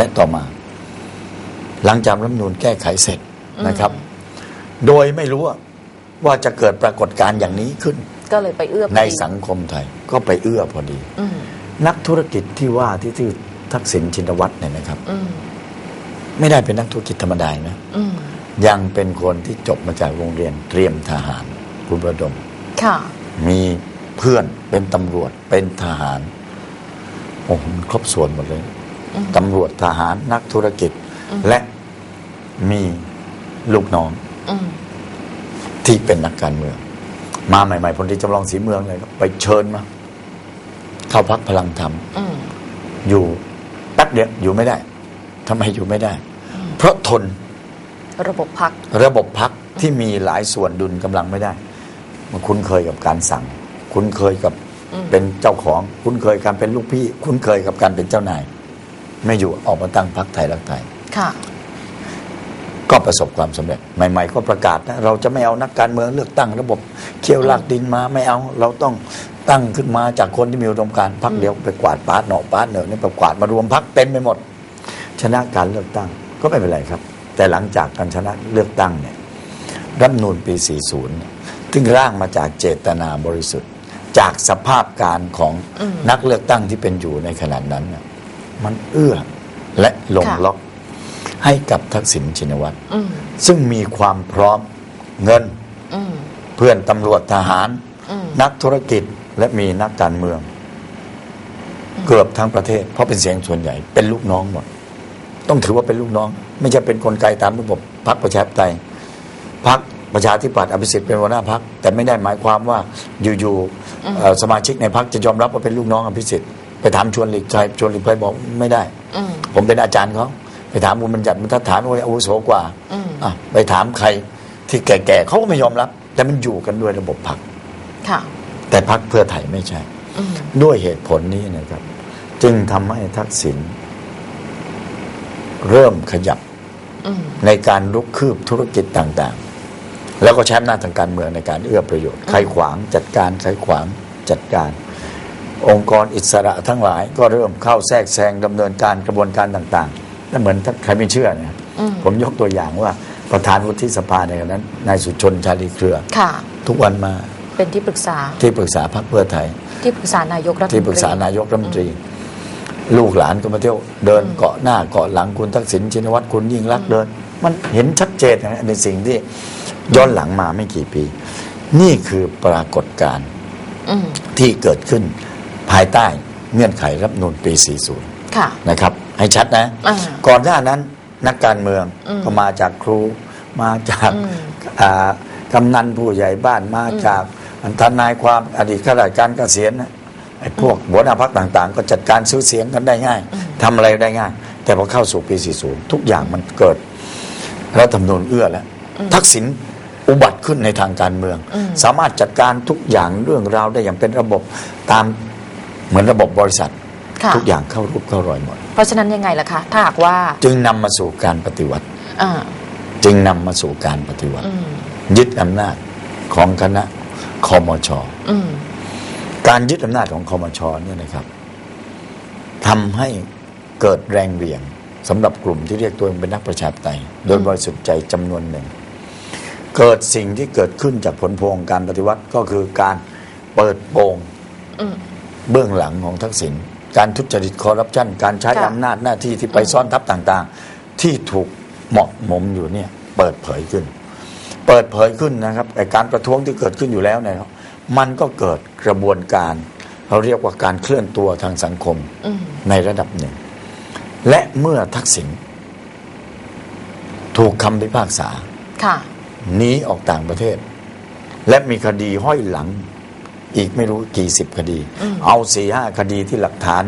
และต่อมา หลังจากรัฐธรรมนูญแก้ไขเสร็จนะครับ โดยไม่รู้ว่าว่าจะเกิดปรากฏการณ์อย่างนี้ขึ้น ก็เลยไปเอื้อพอดีในสังคมไทย ก็ไปเอื้อพอดีอืมนักธุรกิจที่ว่าที่ชื่อทักษิณชินวัตรเนี่ยนะครับอืมไม่ได้เป็นนักธุรกิจธรรมดานะอืมยังเป็นคนที่จบมาจากโรงเรียนเตรียมทหารคุณประดมค่ะ มีเพื่อนเป็นตำรวจเป็นทหารโอ้โหมันครบส่วนหมดเลยอืม ตำรวจทหารนักธุรกิจ และมีลูกน้องอืมที่เป็นนักการเมือง มาใหม่ๆพลตรีจำลองสีเมืองเลยครับไปเชิญมาเข้าพักพลังธรรมอืมอยู่แป๊บเดียวอยู่ไม่ได้ทำไมอยู่ไม่ได้ เพราะทนระบบพักระบบพักที่มีหลายส่วนดุลกำลังไม่ได้ มันคุ้นเคยกับการสั่ง คุ้นเคยกับอืมเป็นเจ้าของ คุ้นเคยการเป็นลูกพี่ คุ้นเคยกับการเป็นเจ้านาย ไม่อยู่ออกมาตั้งพักไทยรักไทย ค่ะ ก็ประสบความสำเร็จ ใหม่ ๆ ก็ประกาศนะเราจะไม่เอานักการเมืองเลือกตั้งระบบเคี่ยวลากดินมาไม่เอา เราต้องตั้งขึ้นมาจากคนที่มีอุดมการณ์พักเดียวไปกวาดปาร์ตเนาะปาร์ตเนอนี่ไปกวาดมารวมพักเต็มไปหมด ชนะการเลือกตั้งก็ไม่เป็นไรครับ แต่หลังจากการชนะเลือกตั้งเนี่ยรัฐธรรมนูลปี 40เนี่ยซึ่งร่างมาจากเจตนาบริสุทธิ์ จากสภาพการของอืมนักเลือกตั้งที่เป็นอยู่ในขณะนั้นน่ะ มันเอื้อและลงค่ะล็อก ให้กับทักษิณชินวัตรอืมซึ่งมีความพร้อมเงินอืมเพื่อนตำรวจทหาร อืม นักธุรกิจและมีนักการเมือง เกือบทั้งประเทศ เพราะเป็นเสียงส่วนใหญ่เป็นลูกน้องหมด ต้องถือว่าเป็นลูกน้อง ไม่ใช่เป็นกลไกตามระบบพรรคประชาธิปไตยพรรคประชาธิปัตย์อภิสิทธิ์เป็นหัวหน้าพรรคแต่ไม่ได้หมายความว่าอยู่ๆเอ่อสมาชิกในพรรคจะยอมรับว่าเป็นลูกน้องอภิสิทธิ์ ไปถามชวนหลีกภัยชวนหลีกภัยบอกไม่ได้ อืมผมเป็นอาจารย์เขาไปถามคุณบัญญัติบรรทัดฐานว่าอาวุโสกว่าอืมอะไปถามใครที่แก่ๆเขาก็ไม่ยอมรับ แต่มันอยู่กันด้วยระบบพรรคค่ะ แต่พรรคเพื่อไทยไม่ใช่ อืมด้วยเหตุผลนี้นะครับ จึงทำให้ทักษิณเริ่มขยับอืมในการลุกคืบธุรกิจต่างๆ แล้วก็ใช้อำนาจทางการเมืองในการเอื้อประโยชน์ ใครขวางจัดการ ใครขวางจัดการ องค์กรอิสระทั้งหลาย ก็เริ่มเข้าแทรกแซงดำเนินการกระบวนการต่างๆนั่นเหมือนถ้าใครไม่เชื่อเนี่ยอืมผมยกตัวอย่างว่าประธานวุฒิสภาในขณะนั้นนายสุชนชาลีเครือค่ะทุกวันมาเป็นที่ปรึกษาที่ปรึกษาพรรคเพื่อไทย ที่ปรึกษานายกรัฐมนตรีที่ปรึกษานายกรัฐมนตรี ลูกหลานก็มาเที่ยวเดินเกาะหน้าเกาะหลังคุณทักษิณชินวัตรคุณยิ่งรักษณ์เดิน มันเห็นชัดเจนนะในสิ่งที่ย้อนหลังมาไม่กี่ปี นี่คือปรากฏการณ์อืมที่เกิดขึ้น ภายใต้เงื่อนไขรัฐธรรมนูลปี40ค่ะนะครับ ให้ชัดนะ อ่าก่อนหน้านั้นนักการเมืองอืมก็มาจากครู มาจากอืมอ่ากำนันผู้ใหญ่บ้านมาจากทนายความอดีตข้าราชการเกษียณนะไอ้พวกหัวหน้าพักต่างๆ ก็จัดการซื้อเสียงกันได้ง่ายทำอะไรได้ง่าย แต่พอเข้าสู่ปี 40 ทุกอย่างมันเกิด รัฐธรรมนูญเอื้อแล้ว ทักษิณอุบัติขึ้นในทางการเมืองอืมสามารถจัดการทุกอย่างเรื่องราวได้อย่างเป็นระบบตาม เหมือนระบบบริษัท ค่ะทุกอย่างเข้ารูปเข้ารอยหมด เพราะฉะนั้นยังไงล่ะคะ ถ้าหากว่าจึงนำมาสู่การปฏิวัติ อ่าจึงนำมาสู่การปฏิวัติ อืมยึดอำนาจของคณะคอมช อืมการยึดอำนาจของคอมชเนี่ยนะครับทำให้เกิดแรงเหวี่ยงสำหรับกลุ่มที่เรียกตัวเองเป็นนักประชาธิปไตยโดยบริสุทธิ์ใจจำนวนหนึ่ง เกิดสิ่งที่เกิดขึ้นจากผลพวงของการปฏิวัติก็คือการเปิดโปงอืม เบื้องหลังของทักษิณการทุจริตคอร์รัปชันการใช้ค่ะอำนาจหน้าที่ที่ไปซ่อนทับต่างๆ ที่ถูกเหมาะหมมอยู่เนี่ยเปิดเผยขึ้น เปิดเผยขึ้นนะครับไอการประท้วงที่เกิดขึ้นอยู่แล้วเนี่ยครับมันก็เกิดกระบวนการเราเรียกว่าการเคลื่อนตัวทางสังคมอืมในระดับหนึ่ง และเมื่อทักษิณถูกคำพิพากษาค่ะหนีออกต่างประเทศ และมีคดีห้อยหลัง อีกไม่รู้กี่สิบคดีอืมเอาสี่ห้าคดีที่หลักฐาน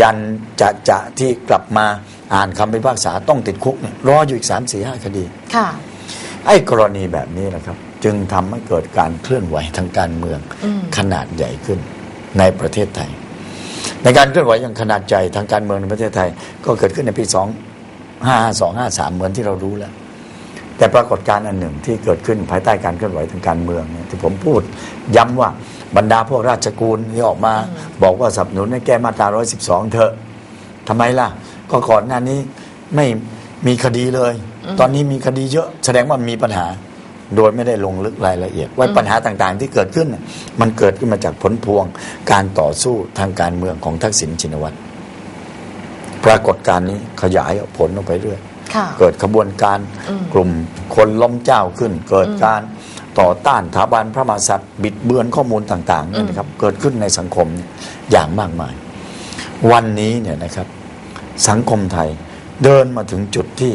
ยันจะจะที่กลับมาอ่านคำพิพากษาต้องติดคุกเนี่ยรออยู่อีกสามสี่ห้าคดีค่ะไอ้กรณีแบบนี้นะครับ จึงทำให้เกิดการเคลื่อนไหวทางการเมืองอืมขนาดใหญ่ขึ้นในประเทศไทย ในการเคลื่อนไหวอย่างขนาดใหญ่ทางการเมืองในประเทศไทย ก็เกิดขึ้นในปีสองห้าสองห้าสามเหมือนที่เรารู้แล้วแต่ปรากฏการณ์อันหนึ่งที่เกิดขึ้นภายใต้การเคลื่อนไหวทางการเมืองเนี่ยที่ผมพูดย้ำว่า บรรดาพวกราชกูลที่ออกมาบอกว่าสนับสนุนให้แก้มาตรา 112 เถอะทำไมล่ะ ก็ก่อนหน้านี้ไม่มีคดีเลย ตอนนี้มีคดีเยอะแสดงว่ามีปัญหา โดยไม่ได้ลงลึกรายละเอียด ว่าปัญหาต่างๆ ที่เกิดขึ้นน่ะมันเกิดขึ้นมาจากผลพวงการต่อสู้ทางการเมืองของทักษิณชินวัตรปรากฏการณ์นี้ขยายผลออกไปเรื่อยค่ะเกิดขบวนการอืมกลุ่มคนล้มเจ้าขึ้น เกิดการ ต่อต้านสถาบันพระมหากษัตริย์บิดเบือนข้อมูลต่างๆเนี่ยนะครับเกิดขึ้นในสังคมอย่างมากมาย วันนี้เนี่ยนะครับสังคมไทยเดินมาถึงจุดที่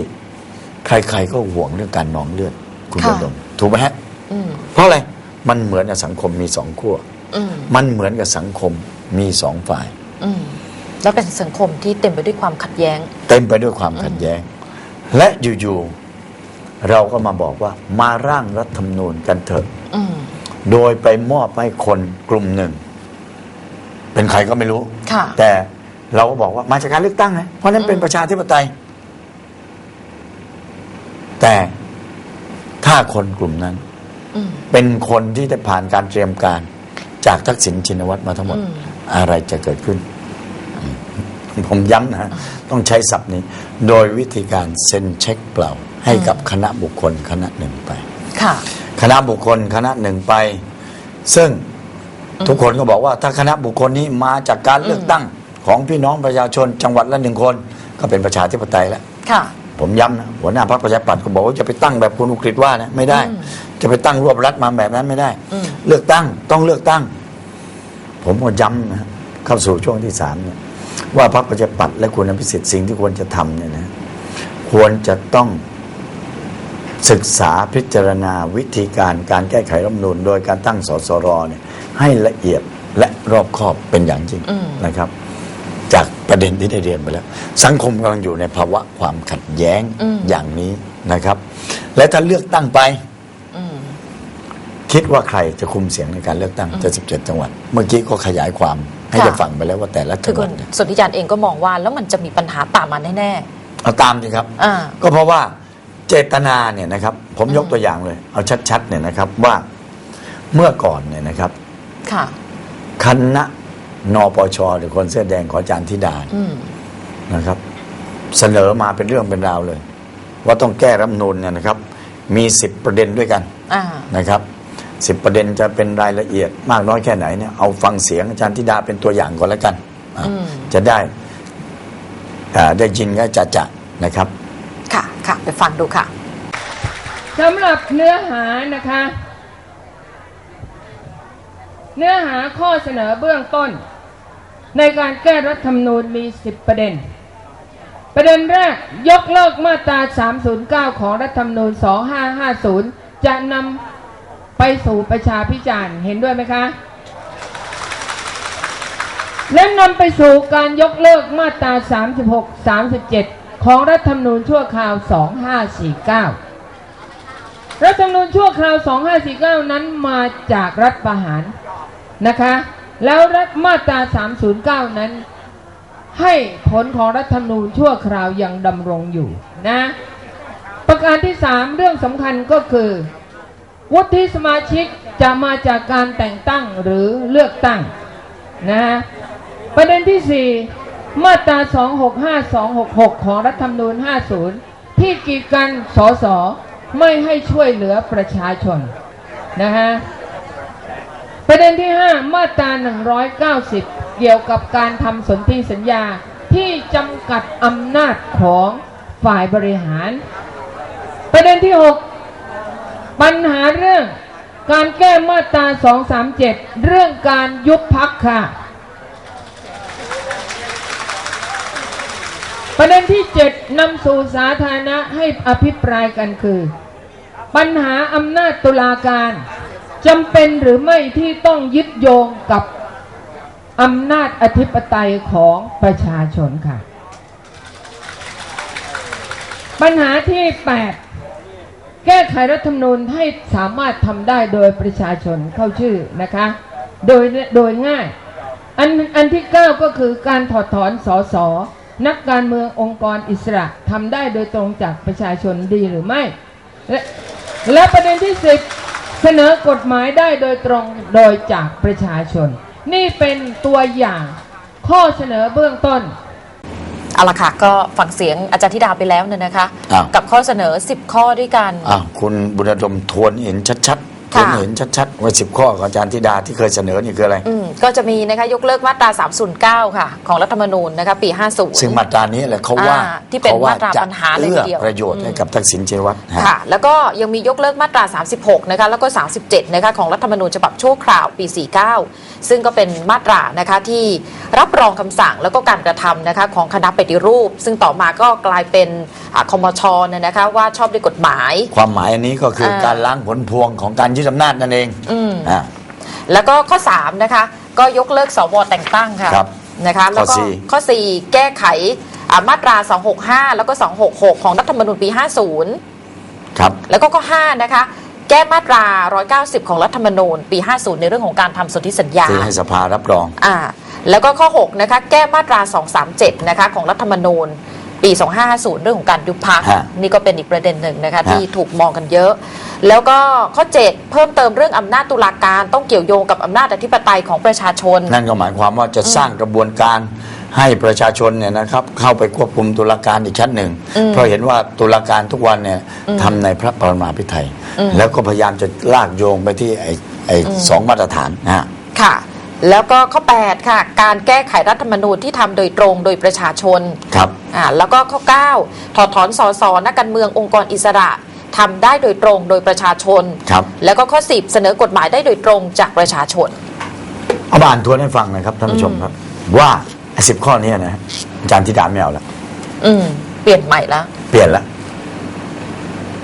ใครๆก็ห่วงเรื่องการนองเลือดคุณค่ะดดมถูกไหมฮะอืมเพราะอะไรมันเหมือนกับสังคมมีสองขั้วอืมมันเหมือนกับสังคมมีสองฝ่ายอืมแล้วเป็นสังคมที่เต็มไปด้วยความขัดแย้ง เต็มไปด้วยความขัดแย้ง และอยู่ๆ เราก็มาบอกว่ามาร่างรัฐธรรมนูญกันเถอะอืมโดยไปมอบให้คนกลุ่มหนึ่ง เป็นใครก็ไม่รู้ค่ะแต่เราก็บอกว่ามาจากการเลือกตั้งนะเพราะนั้นเป็นประชาธิปไตย แต่ถ้าคนกลุ่มนั้นอืมเป็นคนที่ได้ผ่านการเตรียมการ จากทักษิณชินวัตรมาทั้งหมดอืมอะไรจะเกิดขึ้น ผมย้ำนะ ต้องใช้ศัพท์นี้ โดยวิธีการเซ็นเช็คเปล่า ให้กับคณะบุคคลคณะหนึ่งไป ค่ะ คณะบุคคลคณะหนึ่งไป ซึ่งทุกคนก็บอกว่าถ้าคณะบุคคลนี้มาจากการเลือกตั้งของพี่น้องประชาชนจังหวัดละหนึ่งคน ก็เป็นประชาธิปไตยแล้ว ค่ะ ผมย้ำนะหัวหน้าพรรคประชาธิปัตย์ก็บอกว่าจะไปตั้งแบบคุณอุกฤษว่านะไม่ได้อืมจะไปตั้งรวบรัฐมาแบบนั้นไม่ได้ อืม เลือกตั้งต้องเลือกตั้ง ผมก็ย้ำนะฮะเข้าสู่ช่วงที่สามเนี่ยว่าพรรคประชาธิปัตย์และคุณอภิสิทธิ์สิ่งที่ควรจะทำเนี่ยนะ ควรจะต้อง ศึกษาพิจารณาวิธีการการแก้ไขรัฐธรรมนูญโดยการตั้งสสรเนี่ยให้ละเอียดและรอบคอบเป็นอย่างยิ่งอืมนะครับ จากประเด็นที่ได้เรียนไปแล้ว สังคมกำลังอยู่ในภาวะความขัดแย้งอืมอย่างนี้นะครับ และถ้าเลือกตั้งไปอืมคิดว่าใครจะคุมเสียงในการเลือกตั้งจะ17 จังหวัด เมื่อกี้ก็ขยายความให้ค่ะได้ฟังไปแล้วว่าแต่ละคืจัองหคุวัดณเนี่ยสนธิยานเองก็มองว่าแล้วมันจะมีปัญหาตามมาแน่เอาตามสิครับๆอ่าก็เพราะว่า เจตนาเนี่ยนะครับ ผมยกตัวอย่างเลย เอาชัดๆเนี่ยนะครับว่าเมื่อก่อนเนี่ยนะครับ ค่ะ คณะนปชหรือคนเสื้อแดงของอาจารย์ธิดาอืมนะครับ เสนอมาเป็นเรื่องเป็นราวเลย ว่าต้องแก้รัฐธรรมนูญเนี่ยนะครับ มีสิบประเด็นด้วยกันอ่า นะครับสิบประเด็นจะเป็นรายละเอียดมากน้อยแค่ไหนเนี่ยเอาฟังเสียงอาจารย์ธิดาเป็นตัวอย่างก่อนแล้วกันอะอืม จะได้อ่าได้ยินก็จะจะนะครับ ค่ะ ไปฟังดูค่ะสำหรับเนื้อหานะคะ เนื้อหาข้อเสนอเบื้องต้น ในการแก้รัฐธรรมนูญมี 10 ประเด็น ประเด็นแรกยกเลิกมาตรา 309 ของรัฐธรรมนูญ 2550 จะนำไปสู่ประชาพิจารณ์เห็นด้วยไหมคะ และนำไปสู่การยกเลิกมาตรา 36 37 ของรัฐธรรมนูญชั่วคราว 2549 รัฐธรรมนูญชั่วคราว 2549 นั้นมาจากรัฐประหารนะคะ แล้วรัฐมาตรา 309 นั้น ให้ผลของรัฐธรรมนูญชั่วคราวยังดำรงอยู่นะ ประการที่ 3 เรื่องสำคัญก็คือ วุฒิสมาชิกจะมาจากการแต่งตั้งหรือเลือกตั้งนะประเด็นที่ 4 มาตรา 265 266 ของรัฐธรรมนูญ 50 ที่กีดกันสสไม่ให้ช่วยเหลือประชาชนนะฮะประเด็นที่ 5 มาตรา 190 เกี่ยวกับการทำสนธิสัญญาที่จำกัดอำนาจของฝ่ายบริหาร ประเด็นที่ 6 ปัญหาเรื่องการแก้มาตรา 237 เรื่องการยุบพักค่ะ ประเด็นที่7นำสู่สาธารณะให้อภิปรายกันคือ ปัญหาอำนาจตุลาการจำเป็นหรือไม่ที่ต้องยึดโยงกับอำนาจอธิปไตยของประชาชนค่ะ ปัญหาที่ 8 แก้ไขรัฐธรรมนูญให้สามารถทำได้โดยประชาชนเข้าชื่อนะคะ โดยโดยง่าย อันอันที่ 9 ก็คือการถอดถอนสส นักการเมืององค์กรอิสระทำได้โดยตรงจากประชาชนดีหรือไม่ และและประเด็นที่10เสนอกฎหมายได้โดยตรงโดยจากประชาชน นี่เป็นตัวอย่างข้อเสนอเบื้องต้นเอาละค่ะก็ฟังเสียงอาจารย์ธิดาไปแล้วเนี่ยนะคะ อ้าว กับข้อเสนอ 10 ข้อด้วยกันอะคุณบุญดมทวนเห็นชัดๆ ทค่ะวนเห็นชัดๆว่าสิบข้อของอาจารย์ธิดาที่เคยเสนอนี่คืออะไร อืมก็จะมีนะคะยกเลิกมาตรา 309 ค่ะ ของรัฐธรรมนูญนะคะปี 50 ซึ่งมาตรานี้แหละเขาว่าอ่าที่เป็นขว่มาตราจะปัญหาเลยเอื้อทีเดียวประโยชน์ให้กับทักษิณชินวัตรฮะ ค่ะ แล้วก็ยังมียกเลิกมาตรา 36 นะคะ แล้วก็ 37 นะคะ ของรัฐธรรมนูญฉบับชั่วคราวปี 49 ซึ่งก็เป็นมาตรานะคะที่รับรองคำสั่งแล้วก็การกระทำนะคะของคณะปฏิรูป ซึ่งต่อมาก็กลายเป็นอ่าคมชเนี่ยนะคะว่าชอบด้วยกฎหมาย ความหมายอันนี้ก็คืออาการล้างผลพวงของการยึดอำนาจนั่นเองอืม อ่า แล้วก็ข้อ 3 นะคะ ก็ยกเลิกสวแต่งตั้งค่ะครับนะคะแล้วก็ข้อสี่ ข้อ 4 แก้ไขอ่ามาตรา 265 แล้วก็ 266 ของรัฐธรรมนูญปี 50 ครับ แล้วก็ข้อ 5 นะคะ แก้มาตรา 190 ของรัฐธรรมนูญปี 50 ในเรื่องของการทำสนธิสัญญาที่ให้สภารับรอง อ่าแล้วก็ข้อ 6 นะคะ แก้มาตรา 237 นะคะ ของรัฐธรรมนูญ ปี 2550 เรื่องของการยุบพักฮะนี่ก็เป็นอีกประเด็นหนึ่งนะคะ ฮะ ที่ถูกมองกันเยอะ แล้วก็ข้อ 7 เพิ่มเติมเรื่องอำนาจตุลาการต้องเกี่ยวโยงกับอำนาจอธิปไตยของประชาชน นั่นก็หมายความว่าจะสร้างกระบวนการให้ประชาชนเนี่ยนะครับ เข้าไปควบคุมตุลาการอีกชั้นหนึ่งอืมเพราะเห็นว่าตุลาการทุกวันเนี่ยทำในพระปรมาภิไธยแล้วก็พยายามจะลากโยงไปที่ไอ้ไอ้สองมาตรฐานนะฮะ ค่ะ แล้วก็ข้อ 8 ค่ะ การแก้ไขรัฐธรรมนูญที่ทำโดยตรงโดยประชาชนครับอ่าแล้วก็ข้อ 9 ถอดถอนสสนักการเมืององค์กรอิสระทำได้โดยตรงโดยประชาชนครับแล้วก็ข้อ 10 เสนอกฎหมายได้โดยตรงจากประชาชนเอามาอ่านทวนให้ฟังหนะครับท่านผู้ชมครับ ว่าไอ้สิบข้อเนี้นะฮะอาจารย์ธิดาไม่เอาละอืมเปลี่ยนใหม่แล้วเปลี่ยนละ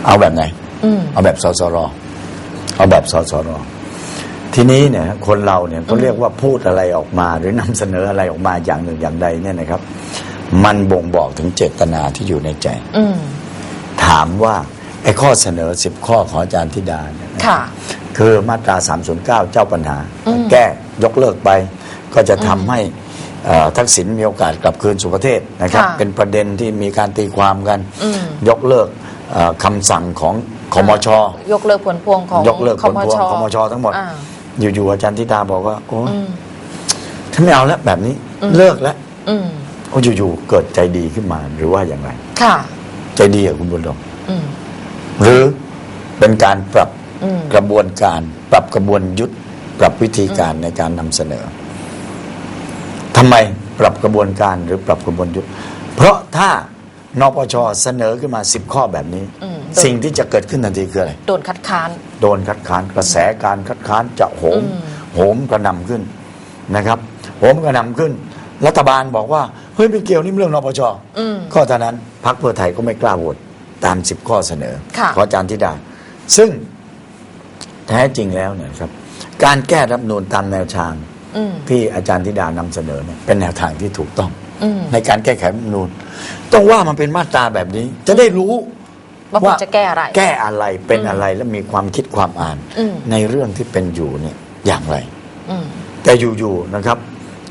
เอาแบบไหนอืมเอาแบบสสร เอาแบบสสร ทีนี้เนี่ยคนเราเนี่ยก็เรียกว่าพูดอะไรออกมา หรือนำเสนออะไรออกมาอย่างหนึ่งอย่างใดเนี่ยนะครับ มันบ่งบอกถึงเจตนาที่อยู่ในใจอืมถามว่าไอ้ข้อเสนอสิบข้อของอาจารย์ธิดาเนี่ยนะค่ะคือมาตรา309เจ้าปัญหาอืมแก้ยกเลิกไป ก็จะทำให้เอ่อทักษิณมีโอกาสกลับคืนสู่ประเทศนะครับค่ะเป็นประเด็นที่มีการตีความกันอืมยกเลิกเอ่อคำสั่งของคมช ยกเลิกผลพวงของยกเลิกผลพวงคมชทั้งหมด อ่าอยู่ๆอาจารย์ธิดาบอกว่า โอ้ยอืมฉันไม่เอาแล้วแบบนี้อืมเลิกแล้วอืมโอ้อยู่ๆเกิดใจดีขึ้นมาหรือว่าอย่างไร ค่ะ ใจดีกับคุณบุญดมอืมหรือเป็นการปรับอืมกระบวนการ ปรับกระบวนยุทธปรับวิธีการในการนำเสนอทำไมปรับกระบวนการหรือปรับกระบวนยุทธเพราะถ้านปชเสนอขึ้นมาสิบข้อแบบนี้ อืม สิ่งที่จะเกิดขึ้นทันทีคืออะไร โดนคัดค้าน โดนคัดค้านกระแสการคัดค้านจะโหมอืมโหมกระหน่ำขึ้นนะครับ โหมกระหน่ำขึ้น รัฐบาลบอกว่าเฮ้ยไม่เกี่ยวนี่เรื่องนปชอืมก็เท่านั้นพรรคเพื่อไทยก็ไม่กล้าโหวตตามสิบข้อเสนอค่ะของอาจารย์ธิดา ซึ่งแท้จริงแล้วเนี่ยครับ การแก้รัฐธรรมนูนตามแนวทางอืมที่อาจารย์ธิดานำเสนอเนี่ยเป็นแนวทางที่ถูกต้องอืมในการแก้ไขรัฐธรรมนูญต้องว่ามันเป็นมาตราแบบนี้ จะได้รู้ ว่าควรจะแก้อะไร แก้อะไรเป็นอะไรและมีความคิดความอ่าน อืม ในเรื่องที่เป็นอยู่เนี่ยอย่างไร อืม แต่อยู่ๆนะครับ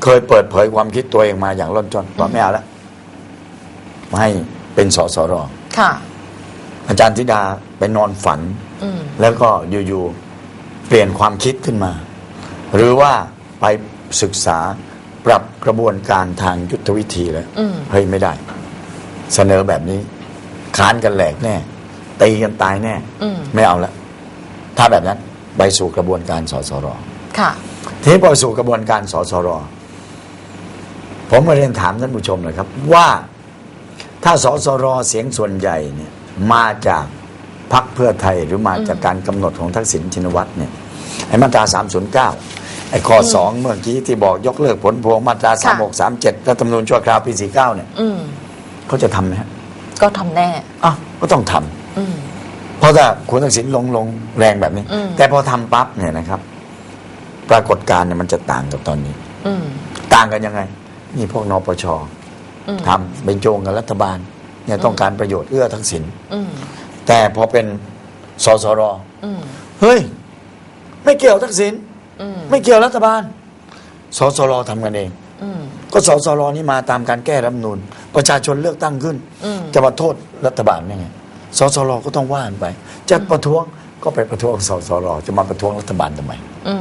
เคยเปิดเผยความคิดตัวเองมาอย่างร่อนจอนว่าไม่เอาละให้เป็นสสรค่ะ อาจารย์ธิดาไปนอนฝัน อืม แล้วก็อยู่ๆเปลี่ยนความคิดขึ้นมา หรือว่าไปศึกษาปรับกระบวนการทางยุทธวิธีแล้วอืม เฮ้ยไม่ได้ เสนอแบบนี้ ค้านกันแหลกแน่ ตีกันตายแน่อืมไม่เอาละถ้าแบบนั้นไปสู่กระบวนการสสรค่ะ ทีนี้พอสู่กระบวนการสสรผมมาเรียนถามท่านผู้ชมเลยครับ ว่าถ้าสสรเสียงส่วนใหญ่เนี่ยมาจากพรรคเพื่อไทยหรือมาจากการกำหนดของทักษิณชินวัตรเนี่ยไอ้มาตรา309ไอ้ข้อสองเมื่อกี้ที่บอกยกเลิกผลพวงมาตราค่ะ 3637รัฐธรรมนูญชั่วคราวปี49เนี่ยอืม เขาจะทำไหมฮะก็ทำแน่ อ้าวก็ต้องทำ อืม เพราะถ้าคุณทักษิณลงลงแรงแบบนี้ อืม แต่พอทำปั๊บเนี่ยนะครับ ปรากฏการณ์เนี่ยมันจะต่างกับตอนนี้ อืมต่างกันยังไง นี่พวกนปชอืมทำเป็นโจงกับรัฐบาลเนี่ยต้องการประโยชน์เอื้อทักษิณอืมแต่พอเป็นสสรอืมเฮ้ย ไม่เกี่ยวทักษิณอืมไม่เกี่ยวรัฐบาลสสรทำกันเอง อืม ก็สสรนี่มาตามการแก้รัฐธรรมนูญประชาชนเลือกตั้งขึ้น อืม จะมาโทษรัฐบาลยังไง สสรก็ต้องว่ากันไปจะประท้วงก็ไปประท้วงสสรจะมาประท้วงรัฐบาลทำไมอืม